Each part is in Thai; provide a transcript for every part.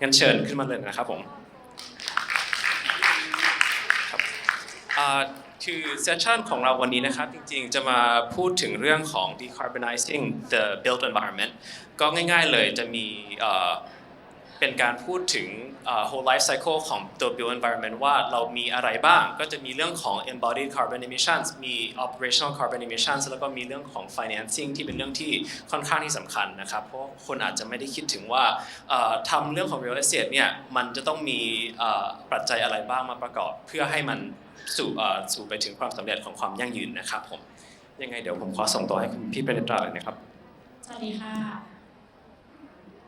งั้นเชิญขึ้นมาเลยนะครับผมครับคือเซสชันของเราวันนี้นะครับ จริงๆ จะมาพูดถึงเรื่องของ decarbonizing the built environment ก็ง่ายๆเลยจะมี เป็นการพูดถึง whole life cycle ของตัว built environment ว่าเรามีอะไรบ้างก็จะมีเรื่องของ embodied carbon emissions มี operational carbon emissions แล้วก็มีเรื่องของ financing ที่เป็นเรื่องที่ค่อนข้างที่สำคัญนะครับ เพราะคนอาจจะไม่ได้คิดถึงว่าทำเรื่องของ real estate เนี่ยมันจะต้องมีปัจจัยอะไรบ้างมาประกอบ เพื่อให้มันสู่สู่ไปถึงความสำเร็จของความยั่งยืนนะครับผมยังไงเดี๋ยวผมขอส่งตัวให้พี่เป็นตราเลยนะครับสวัสดีค่ะ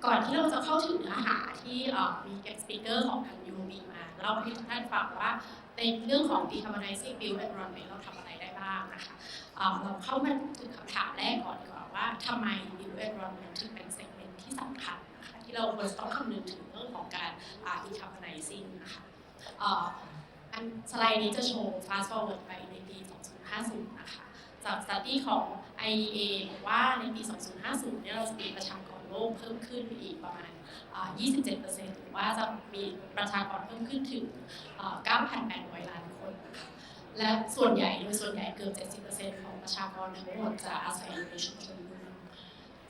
ก่อนที่เราจะเข้าถึงเนื้อหาที่มี guest speaker ของทาง UOB มาเล่าให้ทุกท่านฟังว่าในเรื่องของ decarbonizing build environment เราทำอะไรได้บ้างนะคะเราเข้ามาถึงคำถามแรกก่อนดีกว่าว่าทำไม build environment ถึงเป็น segment ที่สำคัญนะคะที่เราควรจะต้องคำนึงถึงเรื่องของการอ่า decarbonizing นะคะอันสไลด์นี้จะโชว์ fast forward ไปในปี 2050 นะคะจาก study ของ IEA บอกว่าในปี 2050 เนี่ยเราจะมีประชากร โลกเพิ่มขึ้นอีกประมาณอ่า27%หรือว่าจะมีประชากรเพิ่มขึ้นถึง 9,800 ล้านคนนะคะและส่วนใหญ่โดยส่วนใหญ่เกือบ 70%ของประชากรทั้งหมดจะอาศัยอยู่ในชุมชนเมือง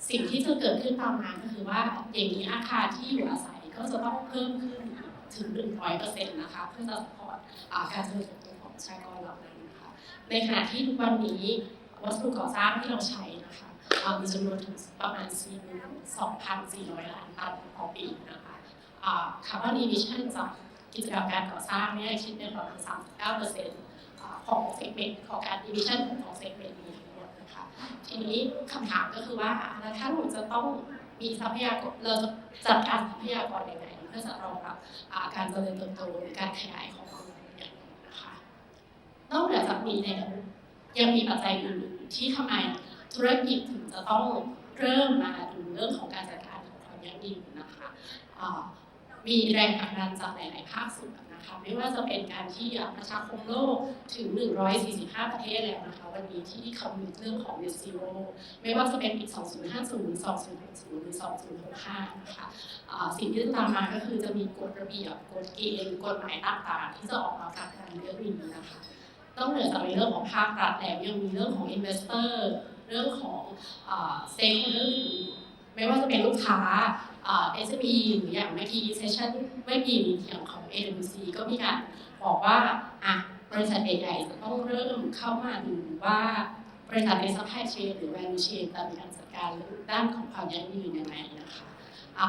สิ่งที่จะเกิดขึ้นตามมาก็คือว่าอย่างนี้อาคารที่อยู่อาศัยก็จะต้องเพิ่มขึ้นถึง 100%นะคะเพื่อจะสปอร์ตการเจริญเติบโตของประชากรเหล่านั้นนะคะในขณะที่ทุกวันนี้วัสดุก่อสร้างที่เราใช้ นะคะเอ่อมีจำนวนถึงประมาณ 2,400 ล้านตันต่อปีนะคะคาร์บอนอิมิชันจากกิจกรรมการก่อสร้างเนี่ยคิดเป็นประมาณ 39%ของเซกเมนต์ของการอิมิชันของเซกเมนต์นี้ทั้งหมดนะคะทีนี้คำถามก็คือว่าแล้วถ้าเราจะต้องมีทรัพยากรเราจะจัดการทรัพยากรยังไงเพื่อจะรองรับการเจริญเติบโตหรือการขยายของเมืองอย่างนี้นะคะนอกจากนี้แล้วยังมีปัจจัยอื่นที่ทำไม ธุรกิจถึงจะต้องเริ่มมาดูเรื่องของการจัดการของความยั่งยืนนะคะมีแรงผลักดันจากหลาย ๆ ภาคส่วนนะคะไม่ว่าจะเป็นการที่ประชาคมโลกถึง 145 ประเทศแล้วนะคะวันนี้ที่คำนึงเรื่องของ net zero ไม่ว่าจะเป็นปี 2050 2060 หรือ 2065 นะคะสิ่งที่จะตามมาก็คือจะมีกฎระเบียบกฎเกณฑ์กฎหมายต่าง ๆ ที่จะออกมาผลักดันเรื่องนี้นะคะนอกเหนือจากในเรื่องของภาครัฐแล้วยังมีเรื่องของ investor เรื่องของอ่า stakeholder อื่นไม่ว่าจะเป็นลูกค้าเอ่า SME หรืออย่างเมื่อกี้ session เมื่อกี้อย่างของ AWC ก็มีการบอกว่าอะบริษัทใหญ่ๆจะต้องเริ่มเข้ามาดูว่าบริษัทใน supply chain หรือ value chain จะมีการจัดการเรื่องด้านของความยั่งยืนยังไงนะคะ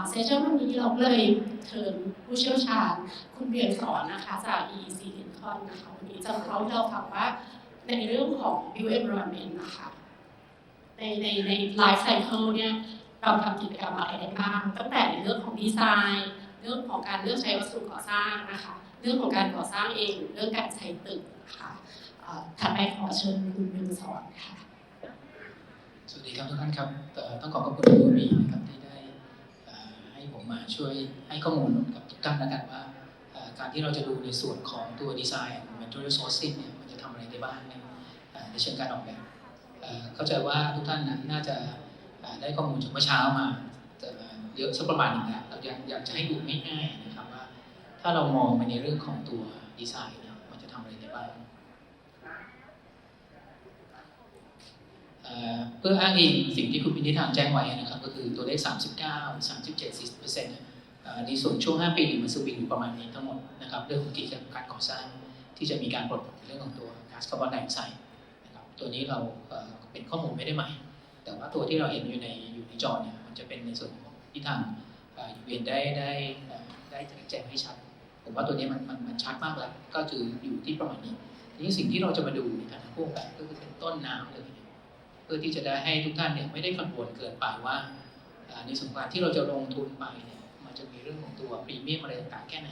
เซสชั่นวันนี้เราเลยเชิญผู้เชี่ยวชาญคุณเรียนสอนนะคะจาก EEC Lincoln นะคะวันนี้จะมาเล่าให้เราฟังว่าในเรื่องของ build environment นะคะ ในในใน life cycle เนี่ยเราทำกิจกรรมอะไรได้บ้างตั้งแต่ในเรื่องของดีไซน์ เรื่องของการเลือกใช้วัสดุก่อสร้างนะคะเรื่องของการก่อสร้างเองหรือเรื่องการใช้ตึกนะคะเอ่อถัดไปขอเชิญคุณเรียนสอนค่ะสวัสดีครับทุกท่านครับต้องขอขอบคุณผู้มีนะครับที่ได้ให้ผมมาช่วยให้ข้อมูลกับทุกท่านแล้วกันว่าการที่เราจะดูในส่วนของตัวดีไซน์ material sourcing เนี่ยมันจะทำอะไรได้บ้างในในเชิงการออกแบบ เข้าใจว่าทุกท่านนั้นน่าจะได้ข้อมูลจากเมื่อเช้ามาเยอะสักประมาณหนึงแล้วเราอยากอยากจะให้ดูง่ายๆนะครับว่า ถ้าเรามองไปในเรื่องของตัวดีไซน์เนี่ยมันจะทำอะไรได้บ้างเพื่ออ้างอิงสิ่งที่คุณพินิธานแจ้งไว้นะครับ ก็คือตัวเลข 39 37 40เปอร์เซ็นต์ในส่วนช่วง 5 ปีเนี่ยมันสวิงอยู่ประมาณนี้ทั้งหมดนะครับเรื่องของกิจกรรมการก่อสร้างที่จะมีการปลดปล่อยเรื่องของตัวก๊าซคาร์บอนไดออกไซด์ ตัวนี้เราเป็นข้อมูลไม่ได้ใหม่ แต่ว่าตัวที่เราเห็นอยู่ในอยู่ในจอเนี่ยมันจะเป็นในส่วนของที่ทางเอ่อเวียนได้ได้ได้แจ้งให้ชัด ผมว่าตัวนี้มันมันมันชัดมากแล้ว ก็คืออยู่ที่ประมาณนี้ ทีนี้สิ่งที่เราจะมาดูในฐานะพวกแบบก็คือเป็นต้นน้ำเลย เพื่อที่จะได้ให้ทุกท่านเนี่ยไม่ได้กังวลเกินไปว่าอ่าในส่วนของการที่เราจะลงทุนไปเนี่ยมันจะมีเรื่องของตัวพรีเมียมอะไรต่างๆแค่ไหน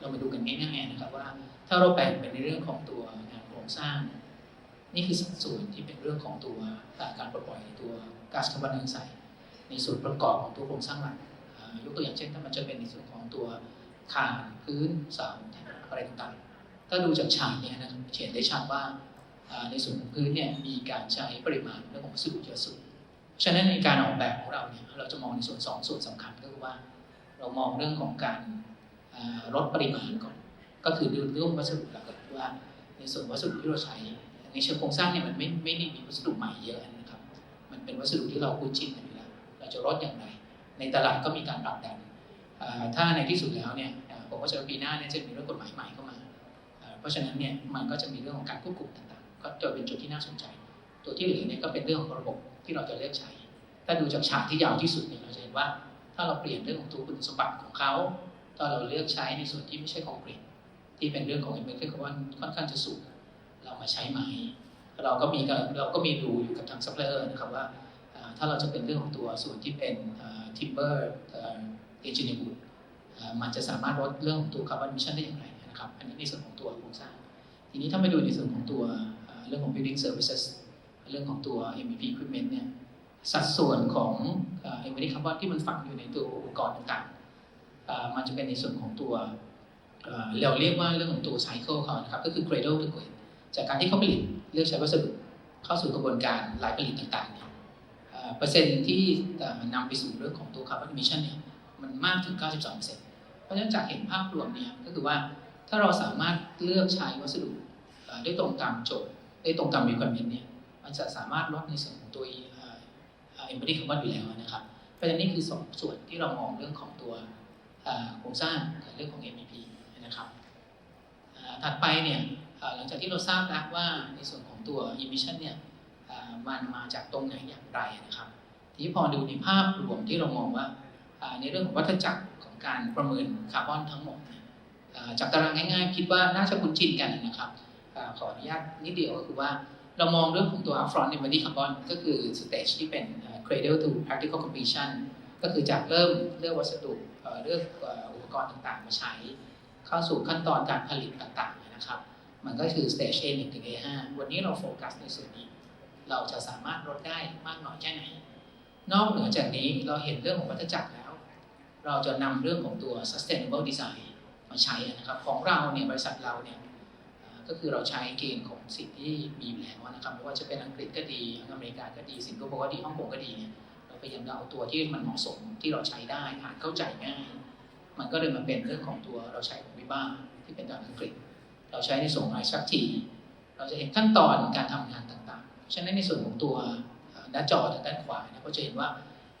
เรามาดูกันง่ายๆนะครับว่าถ้าเราแบ่งเป็นในเรื่องของตัวงานโครงสร้าง นี่คือสัดส่วนที่เป็นเรื่องของตัวการปลดปล่อยตัวก๊าซคาร์บอนไดออกไซด์ในส่วนประกอบของตัวโครงสร้างหลักยกตัวอย่างเช่น ถ้ามันจะเป็นในส่วนของตัวคานพื้นเสาอะไรต่างๆ ถ้าดูจากฉากเนี่ยนะครับเห็นได้ชัดว่าในส่วนของพื้นเนี่ยมีการใช้ปริมาณเรื่องของวัสดุเยอะสุดฉะนั้นในการออกแบบของเราเนี่ยเราจะมองในส่วนสองส่วนสำคัญก็คือว่า เรามองเรื่องของการลดปริมาณก่อน ก็คือดูเรื่องวัสดุหลักๆว่า ในส่วนวัสดุที่เราใช้ ในเชิงโครงสร้างเนี่ยมันไม่ไม่ได้มีวัสดุใหม่เยอะนะครับ มันเป็นวัสดุที่เราคุ้นชินกันอยู่แล้วเราจะลดอย่างไร ในตลาดก็มีการปรับดันอ่าถ้าในที่สุดแล้วเนี่ยอ่าผมว่าจะปีหน้าเนี่ยจะมีเรื่องกฎหมายใหม่เข้ามา เพราะฉะนั้นเนี่ยมันก็จะมีเรื่องของการควบคุมต่างๆ ก็จะเป็นจุดที่น่าสนใจ ตัวที่เหลือเนี่ยก็เป็นเรื่องของระบบที่เราจะเลือกใช้ ถ้าดูจากฉากที่ยาวที่สุดเนี่ยเราจะเห็นว่า ถ้าเราเปลี่ยนเรื่องของตัวคุณสมบัติของเขาถ้าเราเลือกใช้ในส่วนที่ไม่ใช่คอนกรีตที่เป็นเรื่องของเอเมอร์คอนค่อนข้างจะสูง เรามาใช้ไหม เราก็มีการเราก็มีดูอยู่กับทางซัพพลายเออร์นะครับว่าถ้าเราจะเป็นเรื่องของตัวส่วนที่เป็นทิมเบอร์เอจิเนียบูดมันจะสามารถลดเรื่องของตัวคาร์บอนมิชชั่นได้อย่างไรนะครับ อันนี้ในส่วนของตัวโครงสร้าง ทีนี้ถ้ามาดูในส่วนของตัวเรื่องของ building services เรื่องของตัว MEP equipment เนี่ยสัดส่วนของเอมิคาร์บอนที่มันฝังอยู่ในตัวอุปกรณ์ต่างๆ มันจะเป็นในส่วนของตัวเอ่อเราเรียกว่าเรื่องของตัวไซเคิลเขานะครับก็คือ cradle to grave จากการที่เขาผลิตเลือกใช้วัสดุเข้าสู่กระบวนการลายผลิตต่างๆเนี่ยเปอร์เซ็นต์ที่เอ่อนำไปสู่เรื่องของตัวคาร์บอนมิชชั่นเนี่ยมันมากถึง 92%เพราะฉะนั้นจากเห็นภาพรวมเนี่ยก็คือว่าถ้าเราสามารถเลือกใช้วัสดุได้ตรงตามโจทย์ได้ตรงตาม requirement เนี่ยมันจะสามารถลดในส่วนของตัวเอ็มบอดี้คาร์บอนอยู่แล้วนะครับเพราะฉะนั้นนี่คือสองส่วนที่เรามองเรื่องของตัวโครงสร้างเรื่องของ MEP นะครับถัดไปเนี่ย หลังจากที่เราทราบแล้วว่าในส่วนของตัว emission เนี่ยมันมาจากตรงไหนอย่างไรนะครับ ทีนี้พอดูในภาพรวมที่เรามองว่าในเรื่องของวัฏจักรของการประเมินคาร์บอนทั้งหมดจากตารางง่ายๆ คิดว่าน่าจะคุ้นชินกันนะครับอขออนุญาตนิดเดียวก็คือว่าเรามองเรื่องของตัว upfront embodied carbon ก็คือ stage ที่เป็น cradle to practical completion ก็คือจากเริ่มเลือกวัสดุเลือกอุปกรณ์ต่างๆ มาใช้ เข้าสู่ขั้นตอนการผลิตต่างๆนะครับ มันก็คือ stage A1 ถึง A5 วันนี้เราโฟกัสในส่วนนี้ เราจะสามารถลดได้มากน้อยแค่ไหน นอกเหนือจากนี้เราเห็นเรื่องของวัฏจักรแล้ว เราจะนำเรื่องของตัว sustainable design มาใช้นะครับ ของเราเนี่ยบริษัทเราเนี่ยก็คือเราใช้เกณฑ์ของสิ่งที่มีอยู่แล้วนะครับไม่ว่าจะเป็นอังกฤษก็ดีอเมริกาก็ดีสิงคโปร์ก็ดีฮ่องกงก็ดีเนี่ยเราพยายามจะเอาตัวที่มันเหมาะสมที่เราใช้ได้อ่านเข้าใจง่าย มันก็เลยมาเป็นเรื่องของตัวเราใช้ของวิบ้าที่เป็นทางอังกฤษ เราใช้ในส่วนของไอซักทีเราจะเห็นขั้นตอนการทำงานต่างๆ ฉะนั้นในส่วนของตัวหน้าจอทางด้านขวาเนี่ยก็จะเห็นว่า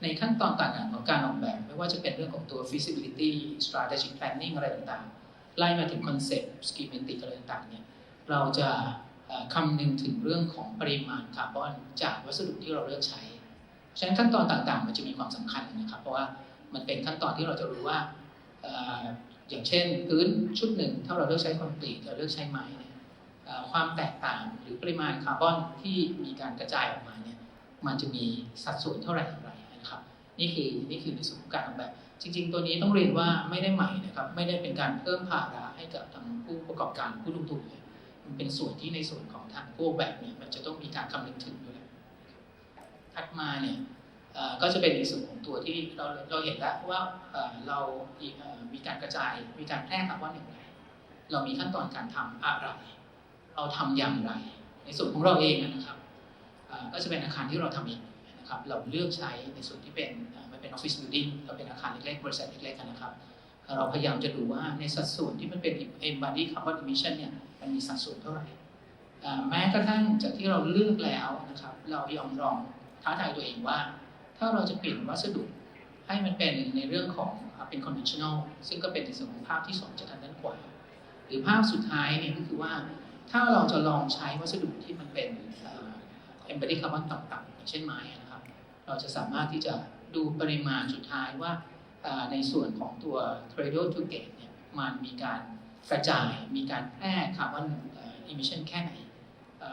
ในขั้นตอนต่างๆของการออกแบบ ไม่ว่าจะเป็นเรื่องของตัว feasibility strategic planning อะไรต่างๆ ไล่มาถึง concept schematic อะไรต่างๆเนี่ยเราจะคำนึงถึงเรื่องของปริมาณคาร์บอนจากวัสดุที่เราเลือกใช้ ฉะนั้นขั้นตอนต่างๆ มันจะมีความสำคัญนะครับ เพราะว่ามันเป็นขั้นตอนที่เราจะรู้ว่า อย่างเช่นพื้นชุดหนึ่งถ้าเราเลือกใช้คอนกรีตเราเลือกใช้ไม้เนี่ยความแตกต่างหรือปริมาณคาร์บอนที่มีการกระจายออกมาเนี่ยมันจะมีสัดส่วนเท่าไหร่อย่างไรนะครับนี่คือนี่คือในส่วนของการออกแบบ จริง ๆ ตัวนี้ต้องเรียนว่าไม่ได้ใหม่นะครับไม่ได้เป็นการเพิ่มภาระให้กับทางผู้ประกอบการผู้ลงทุนเลยมันเป็นส่วนที่ในส่วนของทางผู้ออกแบบเนี่ยมันจะต้องมีการคำนึงถึงอยู่แล้วถัดมาเนี่ย ก็จะเป็นในส่วนของตัวที่เราเราเห็นแล้วว่าเอ่อเรามีการกระจายมีการแพร่คาร์บอนอย่างไรเรามีขั้นตอนการทำอะไร เราทำอย่างไร ในส่วนของเราเองนะครับก็จะเป็นอาคารที่เราทำเองนะครับ เราเลือกใช้ในส่วนที่เป็นเอ่อมันเป็นออฟฟิศบิลดิ่งเราเป็นอาคารเล็กๆบริษัทเล็กๆนะครับ เราพยายามจะดูว่าในสัดส่วนที่มันเป็น embodied carbon emission เนี่ยมันมีสัดส่วนเท่าไหร่แม้กระทั่งจากที่เราเลือกแล้วนะครับ เรายอมลองท้าทายตัวเองว่า ถ้าเราจะเปลี่ยนวัสดุให้มันเป็นในเรื่องของเป็น conventional ซึ่งก็เป็นในส่วนของภาพที่สองจากทางด้านขวาหรือภาพสุดท้ายเนี่ยก็คือว่าถ้าเราจะลองใช้วัสดุที่มันเป็นเอ่อ embodied carbon ต่ำๆอย่างเช่นไม้นะครับ เราจะสามารถที่จะดูปริมาณสุดท้ายว่าในส่วนของตัว cradle to gate เนี่ยมันมีการกระจายมีการแพร่คาร์บอนอิมิชันแค่ไหน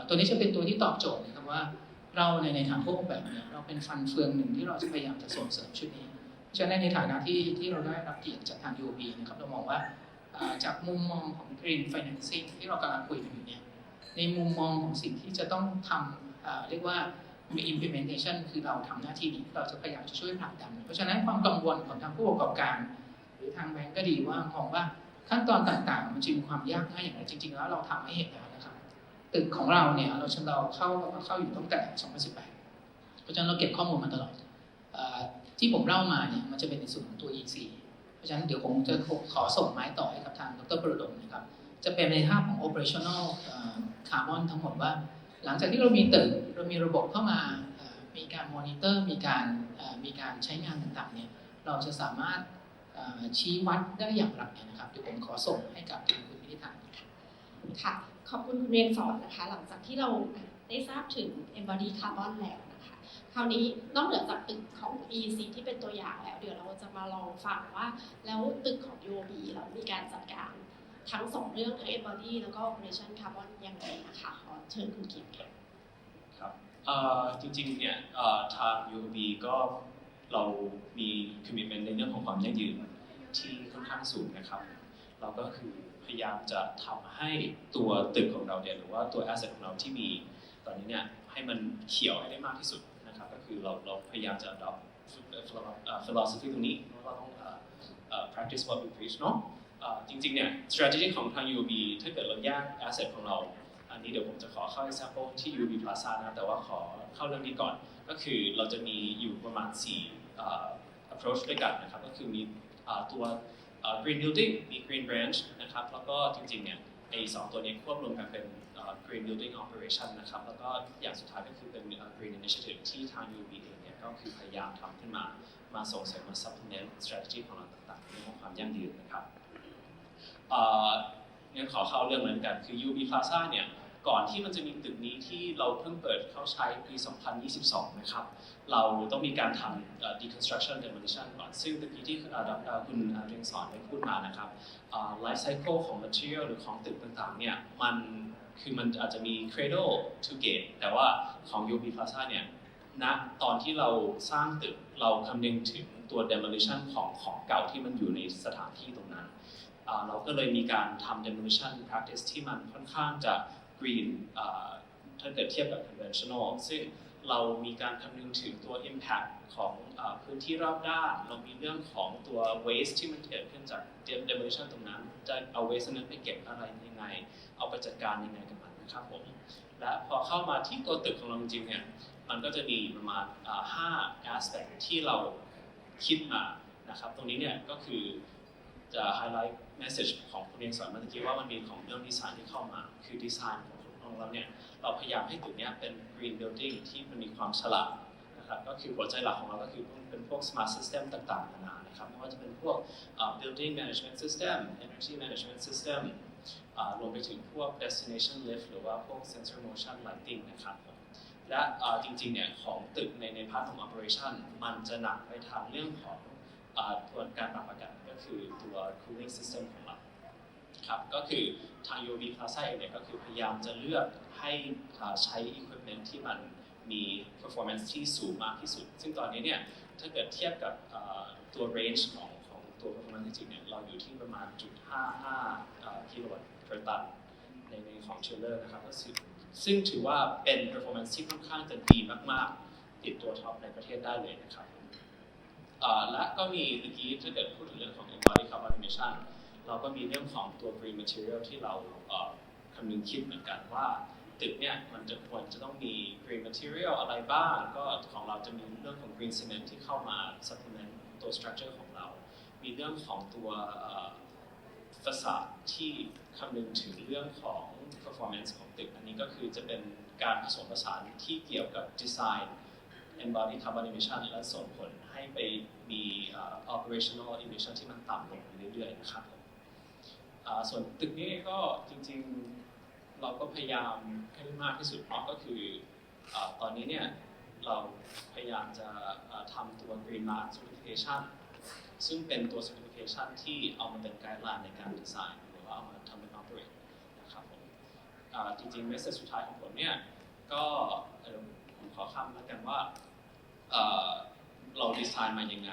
ตัวนี้จะเป็นตัวที่ตอบโจทย์นะครับว่า เราในในทางพวกแบบเนี่ยเราเป็นฟันเฟืองหนึ่งที่เราจะพยายามจะส่งเสริมชุดนี้เพราะฉะนั้นในฐานะที่ที่เราได้รับเกียรติจากทาง UOB นะครับเรามองว่าจากมุมมองของ green financing ที่เรากำลังคุยกันอยู่เนี่ยในมุมมองของสิ่งที่จะต้องทำเรียกว่ามี implementation คือเราทำหน้าที่นี้เราจะพยายามจะช่วยผลักดัน เพราะฉะนั้นความกังวลของทางผู้ประกอบการ หรือทางแบงก์ก็ดีว่ามองว่าขั้นตอนต่างๆ มันจะมีความยากง่ายอย่างไรจริง ๆ แล้วเราทำให้เห็นนะ ตึกของเราเนี่ยเราชเราเข้าเข้าอยู่ตั้งแต่ 2018 เพราะฉะนั้นเราเก็บข้อมูลมาตลอดอที่ผมเล่ามาเนี่ยมันจะเป็นในส่วนของตัว EC เพราะฉะนั้นเดี๋ยวผมจะขอส่งไม้ต่อให้กับทางดรประดมนะครับ จะเป็นในภาพของ operational คาร์บอนทั้งหมดว่า หลังจากที่เรามีตึกเรามีระบบเข้ามามีการมอนิเตอร์มีการมีการใช้งานต่างๆเนี่ยเราจะสามารถชี้วัดได้อย่างไรนะครับเดี๋ยวผมขอส่งให้กับทางคุณพิธิธานค่ะ ขอบคุณคุณเรียนสอนนะคะ หลังจากที่เราได้ทราบถึง embody carbon แล้วนะคะ คราวนี้นอกเหนือจากตึกของ EC ที่เป็นตัวอย่างแล้ว เดี๋ยวเราจะมาลองฟังว่า แล้วตึกของ UOB เรามีการจัดการทั้งสองเรื่องทั้ง embody แล้วก็ operation carbon ยังไงนะคะขอเชิญคุณกิมค่ะครับจริงๆเนี่ยทาง UOB ก็เรามี commitment ในเรื่องของความยั่งยืนที่ค่อนข้างสูงนะครับ เราก็คือ พยายามจะทำให้ตัวตึกของเราเนี่ยหรือว่าตัว asset ของเราที่มีตอนนี้เนี่ยให้มันเขียวให้ได้มากที่สุดนะครับก็คือเราเราพยายามจะ adopt philosophy ตรงนี้ว่าเราต้อง practice what we preach เนาะจริงๆเนี่ย strategy ของทาง UOB ถ้าเกิดเราแยก asset ของเรา อันนี้เดี๋ยวผมจะขอเข้า example ที่ UB Plaza นะแต่ว่าขอเข้าเรื่องนี้ก่อน ก็คือเราจะมีอยู่ประมาณ 4 approach ด้วยกันนะครับ ก็คือมีตัว green building มี green branch นะครับแล้วก็จริงๆเนี่ยไอ้สองตัวนี้ควบรวมกันเป็น green building operation นะครับแล้วก็อย่างสุดท้ายก็คือเป็น green initiative ที่ทาง UB เองเนี่ยก็คือพยายามทำขึ้นมามาส่งเสริมมา supplement strategy ของเราต่างๆในเรื่องของความยั่งยืนนะครับเอ่องั้นขอเข้าเรื่องเหมือนกันคือ UB Plaza เนี่ย ก่อนที่มันจะมีตึกนี้ที่เราเพิ่งเปิดเข้าใช้ปี 2022 นะครับ เราต้องมีการทำเอ่อ deconstruction demolition ก่อน ซึ่งตะกี้ที่คุณอาดอกเอ่อคุณเรียงสอนได้พูดมานะครับ life cycle ของ material หรือของตึกต่างๆ เนี่ย มันคือมันอาจจะมี cradle to gate แต่ว่าของ UB Plaza เนี่ยณตอนที่เราสร้างตึกเราคำนึงถึงตัว demolition ของของเก่าที่มันอยู่ในสถานที่ตรงนั้น เราก็เลยมีการทำ demolition practice ที่มันค่อนข้างจะ green ถ้าเกิดเทียบกับ conventional ซึ่งเรามีการคำนึงถึงตัว impact ของพื้นที่รอบด้าน เรามีเรื่องของตัว waste ที่มันเกิดขึ้นจาก demolition ตรงนั้น จะเอา waste นั้นไปเก็บอะไรยังไง เอาไปจัดการยังไงกับมันนะครับผม และพอเข้ามาที่ตัวตึกของเราจริงเนี่ย มันก็จะมีประมาณอ่าห้า aspect ที่เราคิดมา นะครับ ตรงนี้เนี่ยก็คือจะ highlight message ของคุณเรียนสอนเมื่อกี้ว่ามันมีของเรื่องดีไซน์ที่เข้ามา คือดีไซน์ของเราเนี่ยเราพยายามให้ตึกนี้เป็น green building ที่มันมีความฉลาดนะครับก็คือหัวใจหลักของเราก็คือเป็นพวก smart system ต่างๆนานานะครับไม่ว่าจะเป็นพวกอ่า building management system energy management system รวมไปถึงพวก destination lift หรือว่าพวก sensor motion lighting นะครับและจริงๆเนี่ยของตึกในในพาร์ทของ operation มันจะหนักไปทางเรื่องของอตัวการปรับอากาศ คือตัว cooling system ของเราครับก็คือทาง UV Plaza เองเนี่ยก็คือพยายามจะเลือกให้ใช้ equipment ที่มันมี performance ที่สูงมากที่สุด ซึ่งตอนนี้เนี่ยถ้าเกิดเทียบกับตัว range ของของตัว performance จริงเนี่ยเราอยู่ที่ประมาณจุด55กิโลวัตต์ per ตันในในของเชลเลอร์นะครับก็คือซึ่งถือว่าเป็น performance ที่ค่อนข้างจะดีมาก ๆ ติดตัวท็อปในประเทศได้เลยนะครับ และก็มีเมื่อกี้ถ้าเกิดพูดถึงเรื่องของ embody carbon emission เราก็มีเรื่องของตัว green material ที่เราคำนึงคิดเหมือนกันว่าตึกเนี่ยมันจะควรจะต้องมี green material อะไรบ้าง ก็ของเราจะมีเรื่องของ green cement ที่เข้ามา supplement ตัว structure ของเรา มีเรื่องของตัวฟาสาดที่คำนึงถึงเรื่องของ performance ของตึก อันนี้ก็คือจะเป็นการผสมผสานที่เกี่ยวกับ design embody carbon emission และส่งผล ไปมี operational emission ที่มันต่ำลงเรื่อยๆนะครับผมส่วนตึกนี้ก็จริงๆเราก็พยายามให้มากที่สุดเนาะก็คืออตอนนี้เนี่ยเราพยายามจะทำตัว green mark certification ซึ่งเป็นตัว certification ที่เอามาเป็นไกด์ไลน์ในการดีไซน์หรือว่าเอามาทำเป็น operate นะครับผมจริงๆ message สุดท้ายของผมเนี่ยก็ผมขอคำแล้วกันว่า เราดีไซน์มายังไง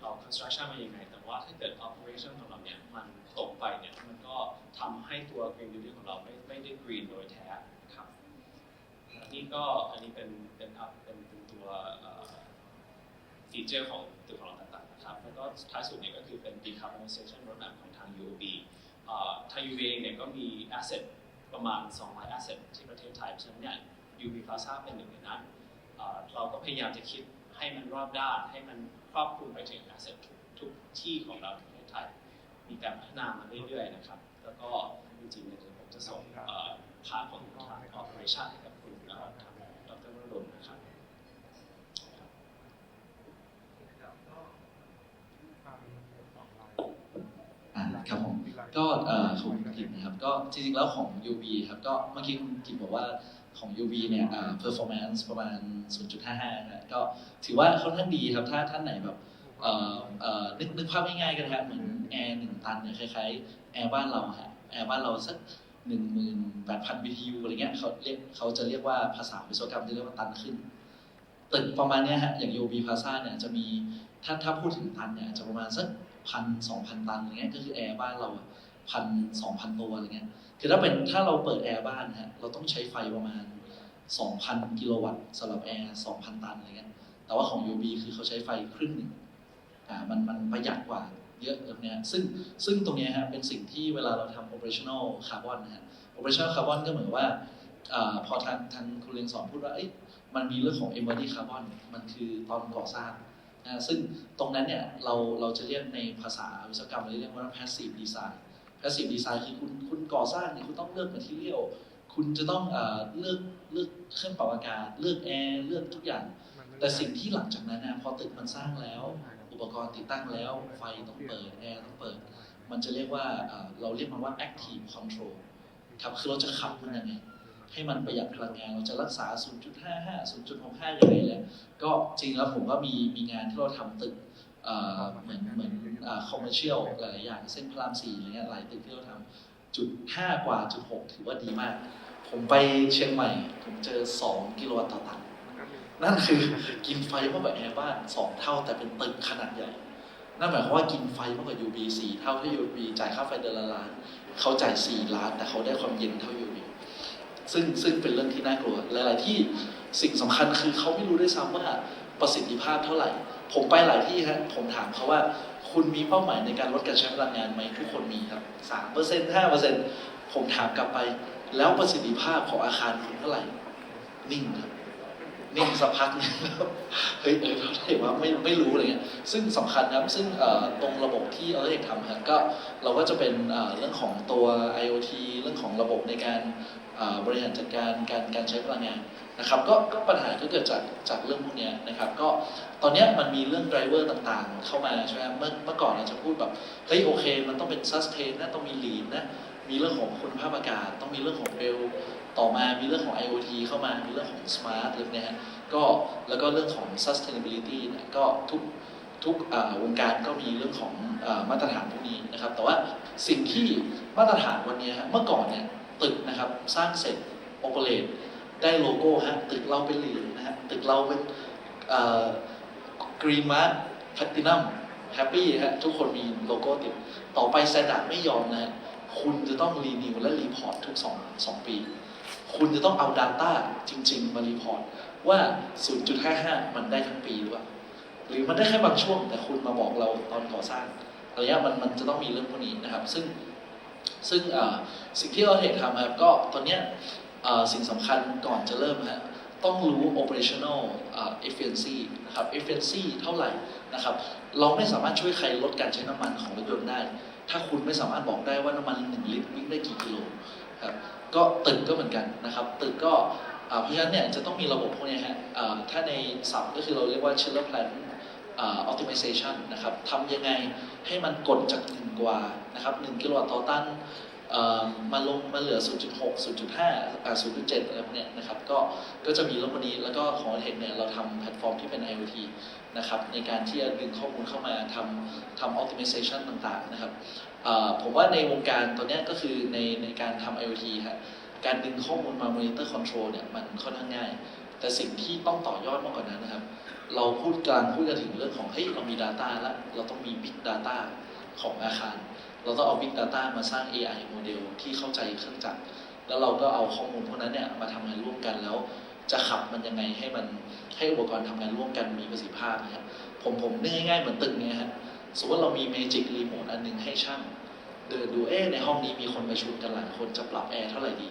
เรา construction มายังไง แต่ว่าถ้าเกิด operation ของเราเนี่ยมันตกไปเนี่ยมันก็ทำให้ตัว green building ของเราไม่ไม่ได้ green โดยแท้ครับและนี่ก็อันนี้เป็นเป็นอัพเป็นเป็นตัวฟีเจอร์ของตึกของเราต่างๆนะครับ แล้วก็ท้ายสุดเนี่ยก็คือเป็น decarbonization roadmap ของทาง UOB เอ่อทาง UOB เองเนี่ยก็มี asset ประมาณ 200 asset ที่ประเทศไทย เพราะฉะนั้นเนี่ย UOB Plaza เป็นหนึ่งในนั้น เราก็พยายามจะคิด ให้มันรอบด้านให้มันครอบคลุมไปถึง asset ทุกทุกที่ของเราในประเทศไทย มีการพัฒนามาเรื่อยๆนะครับ แล้วก็จริงๆเนี่ยเดี๋ยวผมจะส่งเอ่อพาร์ทของทาง operation ให้กับคุณเอ่อทางดรวรุณนะครับอ่าครับผมก็เอ่อของคุณกิจนะครับก็จริงๆแล้วของ UV ครับก็เมื่อกี้คุณกิจบอกว่า ของ UV เนี่ยอ่า performance ประมาณ 0.55นะก็ถือว่าค่อนข้างดีครับ ถ้าท่านไหนแบบเอ่อเอ่อนึกนึกภาพง่ายๆกันครับ เหมือนแอร์หนึ่งตันเนี่ยคล้ายๆ แอร์บ้านเราฮะแอร์บ้านเราสักหนึ่งหมื่นแปดพัน BTU อะไรเงี้ยเขาเรียกเขาจะเรียกว่าภาษาวิศวกรรมจะเรียกว่าตันขึ้น ตึกประมาณเนี้ยฮะ อย่าง UV Plaza เนี่ยจะมีถ้าถ้าพูดถึงตันเนี่ยจะประมาณสักพันสองพันตันอะไรเงี้ยก็คือแอร์บ้านเรา พันสองพันตัวอะไรเงี้ยคือถ้าเป็นถ้าเราเปิดแอร์บ้านฮะเราต้องใช้ไฟประมาณ 2,000 กิโลวัตต์สำหรับแอร์ 2,000 ตันอะไรเงี้ยแต่ว่าของ UV คือเขาใช้ไฟครึ่งหนึ่งอ่ามันมันประหยัดกว่าเยอะแบบเนี้ยซึ่งซึ่งตรงเนี้ยฮะเป็นสิ่งที่เวลาเราทำ operational carbon นะฮะ operational carbon ก็เหมือนว่าอ่าพอทางทางคุณเรียนสอนพูดว่าเอ้ยมันมีเรื่องของ embodied carbon มันคือตอนก่อสร้างนะซึ่งตรงนั้นเนี่ยเราเราจะเรียกในภาษาวิศวกรรมเราเรียกว่า passive design passive design คือคุณคุณก่อสร้างเนี่ยคุณต้องเลือก material คุณจะต้องเอ่อเลือกเลือกเครื่องปรับอากาศ เลือกแอร์เลือกทุกอย่าง แต่สิ่งที่หลังจากนั้นนะพอตึกมันสร้างแล้ว อุปกรณ์ติดตั้งแล้ว ไฟต้องเปิดแอร์ต้องเปิด มันจะเรียกว่าเอ่อเราเรียกมันว่า active control ครับคือเราจะขับมันยังไงให้มันประหยัดพลังงานเราจะรักษา 0.55 0.65ยังไงเนี่ยก็จริงแล้วผมก็มีมีงานที่เราทำตึกเอ่อ เหมือนเหมือนคอมเมอร์เชียลหลายอย่างเส้นพระรามสี่อะไรเงี้ยหลายตึกที่เราทำจุด5กว่าจุด6ถือว่าดีมาก ผมไปเชียงใหม่ ผมเจอ2กิโลวัตต์ต่อตันนั่นคือกินไฟมากกว่าแอร์บ้าน2เท่าแต่เป็นตึกขนาดใหญ่ นั่นหมายความว่ากินไฟมากกว่า UB 4เท่าถ้า UB จ่ายค่าไฟเดือนละล้าน เขาจ่าย4ล้าน แต่เขาได้ความเย็นเท่า UB ซึ่งซึ่งเป็นเรื่องที่น่ากลัว หลาย ๆ ที่สิ่งสำคัญคือเขาไม่รู้ด้วยซ้ำว่าประสิทธิภาพเท่าไหร่ ผมไปหลายที่ฮะผมถามเขาว่า คุณมีเป้าหมายในการลดการใช้พลังงานไหมทุกคนมีครับสามเปอร์เซ็นต์ห้าเปอร์เซ็นต์ผมถามกลับไป แล้วประสิทธิภาพของอาคารคุณเท่าไหร่ นิ่งครับนิ่งสักพักนึงแล้วเฮ้ยเออเท่าไหร่ว่าไม่ไม่รู้อะไรเงี้ยซึ่งสำคัญนะครับซึ่งตรงระบบที่เราเอกทำฮะก็เราก็จะเป็นเรื่องของตัว IoT เรื่องของระบบในการ บริหารจัดการการการใช้พลังงานนะครับก็ก็ปัญหาก็เกิดจากจากเรื่องพวกนี้นะครับ ก็ตอนนี้มันมีเรื่องไดรเวอร์ต่างๆ เข้ามาใช่ไหมเมื่อเมื่อก่อนเราจะพูดแบบเฮ้ยโอเค มันต้องเป็น sustain นะต้องมี lean นะมีเรื่องของคุณภาพอากาศ ต้องมีเรื่องของเร็วต่อมามีเรื่องของ IoT เข้ามา มีเรื่องของ smart เรื่องเนี้ยฮะก็แล้วก็เรื่องของ sustainability เนี่ยก็ทุกทุกวงการก็มีเรื่องของอมาตรฐานพวกนี้นะครับ แต่ว่าสิ่งที่มาตรฐานวันนี้เมื่อก่อนเนี่ย ตึกนะครับ สร้างเสร็จ operate ได้โลโก้ฮะตึกเราเป็นเหรียญนะฮะตึกเราเป็นกรีนมาร์ p พ a ตินัมแฮปปี้ฮะทุกคนมีโลโก้ติด ต่อไปสแตนดาร์ดไม่ยอมนะฮะคุณจะต้องรีนิวและรีพอร์ตทุกสองสองปี คุณจะต้องเอา Data จริง ๆ มารีพอร์ตว่า 0.55 มันได้ทั้งปีหรือเปล่าหรือมันได้แค่บางช่วงแต่คุณมาบอกเราตอนก่อสร้างอะไรเงี้ยมันมันจะต้องมีเรื่องพวกนี้นะครับ ซึ่ง ซึ่งสิ่งที่เราเห็นทำครับก็ตอนนี้สิ่งสำคัญก่อนจะเริ่มฮะต้องรู้ operational efficiency นะครับ efficiency เท่าไหร่นะครับ เราไม่สามารถช่วยใครลดการใช้น้ำมันของรถยนต์ได้ ถ้าคุณไม่สามารถบอกได้ว่าน้ำมันหนึ่งลิตรวิ่งได้กี่กิโลครับก็ตึกก็เหมือนกันนะครับ ตึกก็เพราะฉะนั้นเนี่ยจะต้องมีระบบพวกนี้ฮะถ้าในศัพท์ก็คือเราเรียกว่า chiller plan อ่า optimization นะครับทำยังไงให้มันกดจากหนึ่งกว่านะครับหนึ่งกิโลวัตต์ต่อตันมาลงมาเหลือ 0.6 0.5อ่า0.7 อะไรพวกเนี้ยนะครับ ก็ ก็จะมีเรื่องพวกนี้ แล้วก็ของเทคเนี่ย เราทำแพลตฟอร์มที่เป็น IoT นะครับ ในการที่จะดึงข้อมูลเข้ามาทำทำ optimization ต่างๆ นะครับ ผมว่าในวงการตอนนี้ก็คือในในการทำ IoT ฮะการดึงข้อมูลมา monitor control เนี่ย มันค่อนข้างง่าย แต่สิ่งที่ต้องต่อยอดมากกว่านั้นนะครับ เราพูดกลางพูดกันถึงเรื่องของเฮ้ยเรามี Data แล้ว เราต้องมี Big Data ของอาคาร เราต้องเอา Big Data มาสร้าง AI โมเดลที่เข้าใจเครื่องจักรแล้วเราก็เอาข้อมูลพวกนั้นเนี่ยมาทำงานร่วมกันแล้ว จะขับมันยังไงให้มันให้อุปกรณ์ทำงานร่วมกันมีประสิทธิภาพนะครับผมผมนึกง่ายๆเหมือนตึกเนี่ยฮะสมมติว่าเรามี Magic Remote อันหนึงให้ช่างเดินดูเอ๊ในห้องนี้มีคนประชุมกันหลายคนจะปรับแอร์เท่าไหร่ดี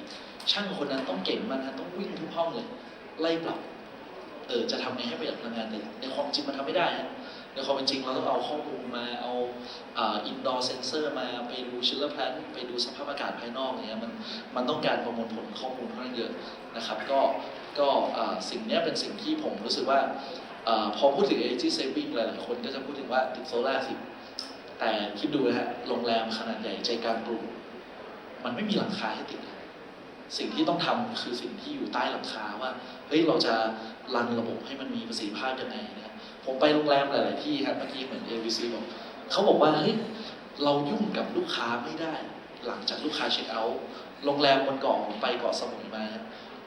ช่างคนนั้นต้องเก่งมากนะต้องวิ่งทุกห้องเลย ไล่ปรับ เออจะทำไงให้ประหยัดพลังงานแต่ในความจริงมันทำไม่ได้ฮะในความเป็นจริงเราต้องเอาข้อมูลมาเอาอินดอร์เซนเซอร์มาไปดูชิลเลอร์แพลนไปดูสภาพอากาศภายนอกเนี่ยมันมันต้องการประมวลผลข้อมูลค่อนข้างเยอะนะครับ ก็ก็สิ่งนี้เป็นสิ่งที่ผมรู้สึกว่าอพอพูดถึง energy saving หลายๆคนก็จะพูดถึงว่าติดโซลาร์สิแต่คิดดูนะฮะโรงแรมขนาดใหญ่ใจกลางกรุงมันไม่มีหลังคาให้ติด สิ่งที่ต้องทำคือสิ่งที่อยู่ใต้หลังคาว่าเฮ้ยเราจะรันระบบให้มันมีประสิทธิภาพยังไงนะผมไปโรงแรมหลาย ๆ ที่ครับเมื่อกี้เหมือน ABC บอกเขาบอกว่าเฮ้ยเรายุ่งกับลูกค้าไม่ได้ หลังจากลูกค้าเช็คเอาท์โรงแรมบนเกาะผมไปเกาะสมุยมา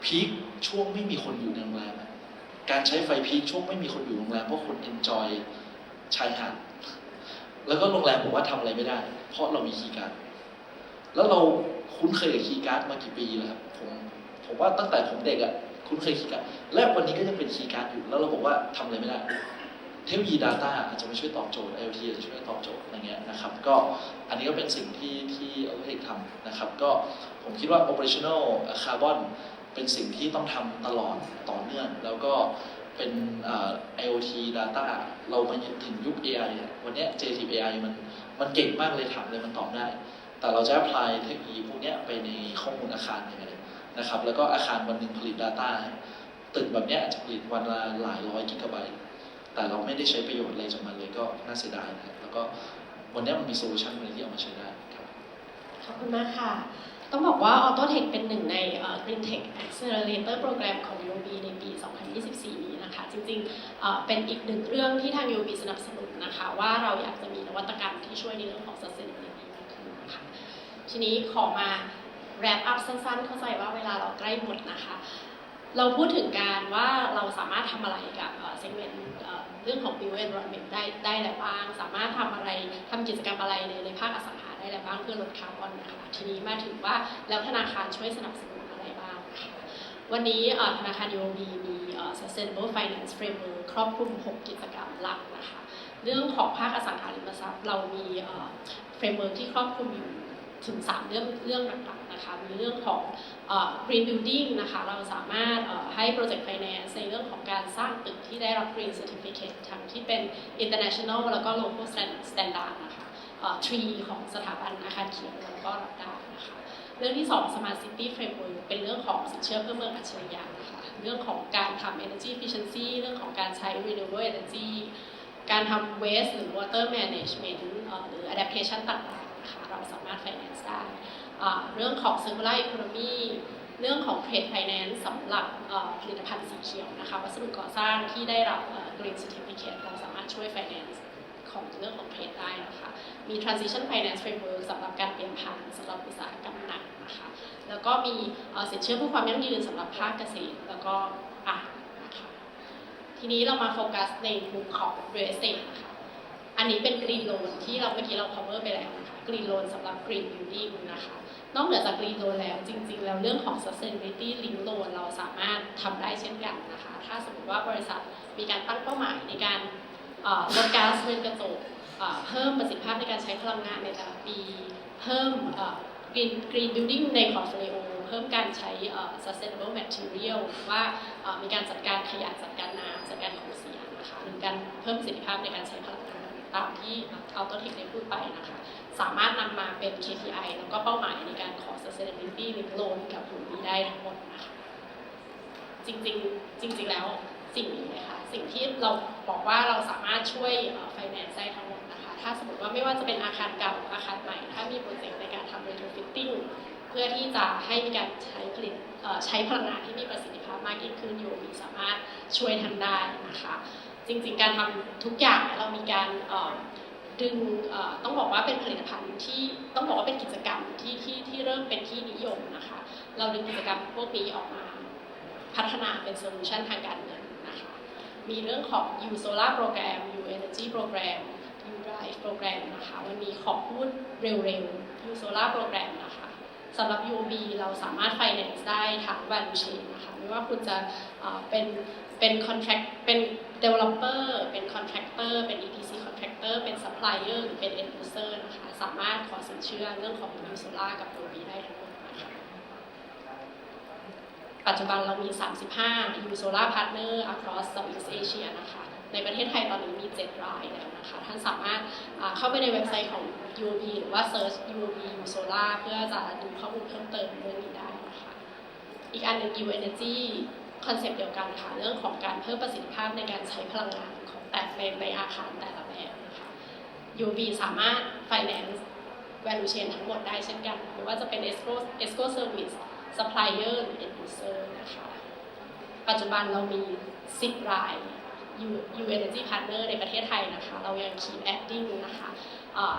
พีคช่วงไม่มีคนอยู่ในโรงแรมการใช้ไฟพีคช่วงไม่มีคนอยู่โรงแรมเพราะคนเอนจอยชายหาดแล้วก็โรงแรมบอกว่าทำอะไรไม่ได้ เพราะเรามีคีย์การ์ด แล้วเราคุ้นเคยกับคีย์การ์ดมากี่ปีแล้วครับผมผมว่าตั้งแต่ผมเด็กอะคุ้นเคยคีย์การ์ดและวันนี้ก็ยังเป็นคีย์การ์ดอยู่แล้วเราบอกว่าทำอะไรไม่ได้เทคโนโลยี Data อาจจะไม่ช่วยตอบโจทย์ IoT อาจจะช่วยตอบโจทย์อะไรเงี้ยนะครับก็อันนี้ก็เป็นสิ่งที่ที่ Autotech ทำนะครับก็ผมคิดว่า operational carbon เป็นสิ่งที่ต้องทำตลอดต่อเนื่อง แล้วก็เป็นเอ่อ IoT Data เรามาถึงยุค AI อวันเนี้ย generative AI มันมันเก่งมากเลยถามเลยมันตอบได้ แต่เราจะ apply เทคโนโลยีพวกนี้ไปในข้อมูลอาคารยังไงนะครับ แล้วก็อาคารวันหนึ่งผลิต Data ตึกแบบนี้อาจจะผลิตวันละหลายร้อยกิกะไบต์แต่เราไม่ได้ใช้ประโยชน์อะไรจากมันเลยก็น่าเสียดายนะครับแล้วก็วันนี้มันมีโซลูชันอะไรที่เอามาใช้ได้ครับขอบคุณมากค่ะ ต้องบอกว่า AutoTech เป็นหนึ่งใน Green Tech Accelerator Program ของ UOB ในปี 2024 นี้นะคะ จริงๆเอ่อเป็นอีกหนึ่งเรื่องที่ทาง UOB สนับสนุนนะคะ ว่าเราอยากจะมีนวัตกรรมที่ช่วยในเรื่องของ sustainability มากขึ้นนะคะ ทีนี้ขอมา wrap up สั้นๆ เข้าใจว่าเวลาเราใกล้หมดนะคะ เราพูดถึงการว่าเราสามารถทำอะไรกับเซกเมนต์เรื่องของ build environment ได้ได้แล้วบ้าง สามารถทำอะไรทำกิจกรรมอะไรในในภาคอสังหาได้แล้วบ้างเพื่อลดคาร์บอนนะคะทีนี้มาถึงว่าแล้วธนาคารช่วยสนับสนุนอะไรบ้างนะคะวันนี้ธนาคาร UOB มี sustainable finance framework ครอบคลุม 6 กิจกรรมหลักนะคะ เรื่องของภาคอสังหาริมทรัพย์เรามีเอ่อ framework ที่ครอบคลุมอยู่ ถึง 3 เรื่องเรื่องหลักๆนะคะมีเรื่องของ green building นะคะเราสามารถให้ project finance ในเรื่องของการสร้างตึกที่ได้รับ green certificate ทั้งที่เป็น international แล้วก็ local standard นะคะ tree ของสถาบันอาคารเขียวเราก็รับได้นะคะเรื่องที่2 smart city framework เป็นเรื่องของสินเชื่อเพื่อเมืองอัจฉริยะนะคะเรื่องของการทำ energy efficiency เรื่องของการใช้ renewable energy การทำ waste หรือ water management หรือ adaptation ต่างๆ นะคะเราสามารถ finance ได้เรื่องของ circular economy เรื่องของ trade finance สำหรับผลิตภัณฑ์สีเขียวนะคะวัสดุก่อสร้างที่ได้รับ green certificate เราสามารถช่วย finance ของเรื่องของ trade ได้นะคะ มี transition finance framework สำหรับการเปลี่ยนผ่านสำหรับอุตสาหกรรมหนักนะคะ แล้วก็มีเสินเชื่อเพื่อความยั่งยืนสำหรับภาคเกษตร แล้วก็อะนะคะทีนี้เรามาโฟกัสในมุมของ real estate นะคะ อันนี้เป็น green loan ที่เราเมื่อกี้เรา cover ไปแล้ว นะคะ green loan สำหรับ green building นะคะ นอกเหนือจาก green loan แล้วจริง ๆ แล้วเรื่องของ sustainability link loan เราสามารถทำได้เช่นกันนะคะ ถ้าสมมติว่าบริษัทมีการตั้งเป้าหมายในการลดก๊าซเรือนกระจกเพิ่มประสิทธิภาพในการใช้พลังงานในแต่ละปี เพิ่มเอ่อ green green building ใน portfolio เพิ่มการใช้ sustainable material หรือว่ามีการจัดการขยะจัดการน้ำจัดการของเสียนะคะหรือการเพิ่มประสิทธิภาพในการใช้พลังงานตามที่เอาตัวเทคได้พูดไปนะคะ สามารถนำมาเป็น KPI แล้วก็เป้าหมายในการขอ sustainability link loan กับกลุ่มนี้ได้ทั้งหมดนะคะจริงๆจริง ๆ แล้วสิ่งนี้นะคะสิ่งที่เราบอกว่าเราสามารถช่วยไฟแนนซ์ได้ทั้งหมดนะคะถ้าสมมติว่าไม่ว่าจะเป็นอาคารเก่าอาคารใหม่ ถ้ามีโปรเจกต์ในการทำ retrofitting เพื่อที่จะให้มีการใช้ผลิตใช้พลังงานที่มีประสิทธิภาพมากยิ่งขึ้นอยู่มีสามารถช่วยทันได้นะคะจริง ๆ การทำทุกอย่างเนี่ยเรามีการ ดึงต้องบอกว่าเป็นผลิตภัณฑ์ที่ต้องบอกว่าเป็นกิจกรรมที่ที่ที่เริ่มเป็นที่นิยมนะคะ เราดึงกิจกรรมพวกนี้ออกมา พัฒนาเป็นโซลูชันทางการเงินนะคะ มีเรื่องของ U Solar Program U Energy Program U Drive Program นะคะ วันนี้ขอพูดเร็วๆ U Solar Program นะ สำหรับ UOB เราสามารถ finance ได้ทั้ง value chain นะคะไม่ว่าคุณจะเป็นเป็น contract เป็น developer เป็น contractor เป็น EPC contractor เป็น supplier หรือเป็น end user นะคะสามารถขอสินเชื่อเรื่องของ U Solar กับ UOB ได้ทั้งหมดนะคะปัจจุบันเรามี 35 U Solar Partner across Southeast Asia นะคะ ในประเทศไทยตอนนี้มี 7 รายแล้วนะคะ ท่านสามารถเข้าไปในเว็บไซต์ของ UOB หรือว่า search UOB Solar เพื่อจะดูข้อมูลเพิ่มเติมเรื่องนี้ได้นะคะ อีกอันหนึ่ง U Energy คอนเซปต์เดียวกันค่ะ เรื่องของการเพิ่มประสิทธิภาพในการใช้พลังงานของแต่ในในอาคารแต่ละแบบนะคะ UB สามารถ finance value chain ทั้งหมดได้เช่นกันไม่ว่าจะเป็น ESCO esco service supplier หรือ end user นะคะ ปัจจุบันเรามี 10 ราย U Energy Partner ในประเทศไทยนะคะ เรายัง keep adding นะคะ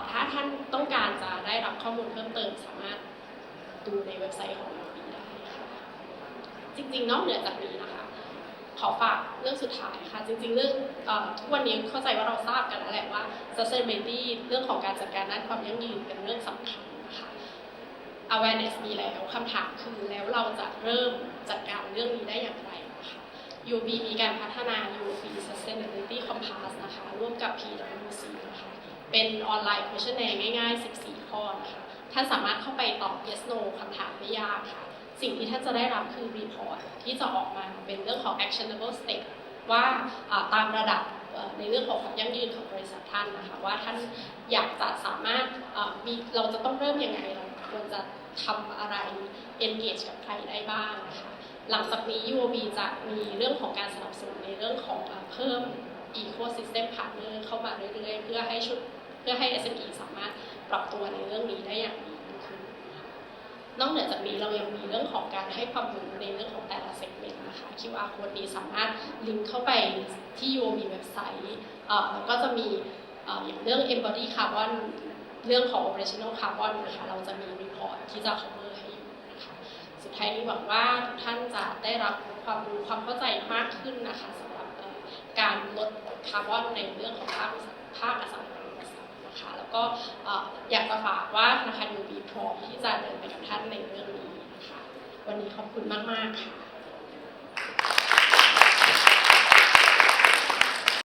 ถ้าท่านต้องการจะได้รับข้อมูลเพิ่มเติมสามารถดูในเว็บไซต์ของ UB ได้ค่ะจริงๆนอกเหนือจากนี้นะคะ ขอฝากเรื่องสุดท้ายค่ะ จริงๆ เรื่องทุกวันนี้เข้าใจว่าเราทราบกันแล้วแหละว่า sustainability เรื่องของการจัดการด้านความยั่งยืนเป็นเรื่องสำคัญนะคะ awareness มีแล้วคำถามคือแล้วเราจะเริ่มจัดการเรื่องนี้ได้อย่างไร UB มีการพัฒนา UB Sustainability Compass นะคะ ร่วมกับ PwC นะคะ เป็นออนไลน์ questionnaire ง่าย ๆ 14 ข้อนะคะ ท่านสามารถเข้าไปตอบ yes no คำถามไม่ยากค่ะ สิ่งที่ท่านจะได้รับคือ report ที่จะออกมาเป็นเรื่องของ actionable step ว่าตามระดับในเรื่องของความยั่งยืนของบริษัทท่านนะคะ ว่าท่านอยากจะสามารถมีเราจะต้องเริ่มยังไงเราควรจะทำอะไร engage กับใครได้บ้างนะคะ หลังจากนี้ UOB จะมีเรื่องของการสนับสนุนในเรื่องของเพิ่ม ecosystem partner เข้ามาเรื่อยๆ เพื่อให้ชุดเพื่อให้ SME สามารถปรับตัวในเรื่องนี้ได้อย่างดีขึ้นนะคะนอกเหนือจากนี้เรายังมีเรื่องของการให้ความรู้ในเรื่องของแต่ละ segment นะคะ QR code นี้สามารถลิงก์เข้าไปที่ UOB เว็บไซต์แล้วก็จะมีอย่างเรื่อง embody carbon เรื่องของ operational carbon นะคะ เราจะมี report ที่จะ cover สุดท้ายนี้หวังว่าทุกท่านจะได้รับความรู้ความเข้าใจมากขึ้นนะคะสำหรับการลดคาร์บอนในเรื่องของภาคอุตสาหภาคอสังหาริมทรัพย์นะคะแล้วก็เอ่ออยากจะฝากว่าธนาคารยูบีพร้อมที่จะเดินไปกับท่านในเรื่องนี้นะคะวันนี้ขอบคุณมาก ๆ ค่ะ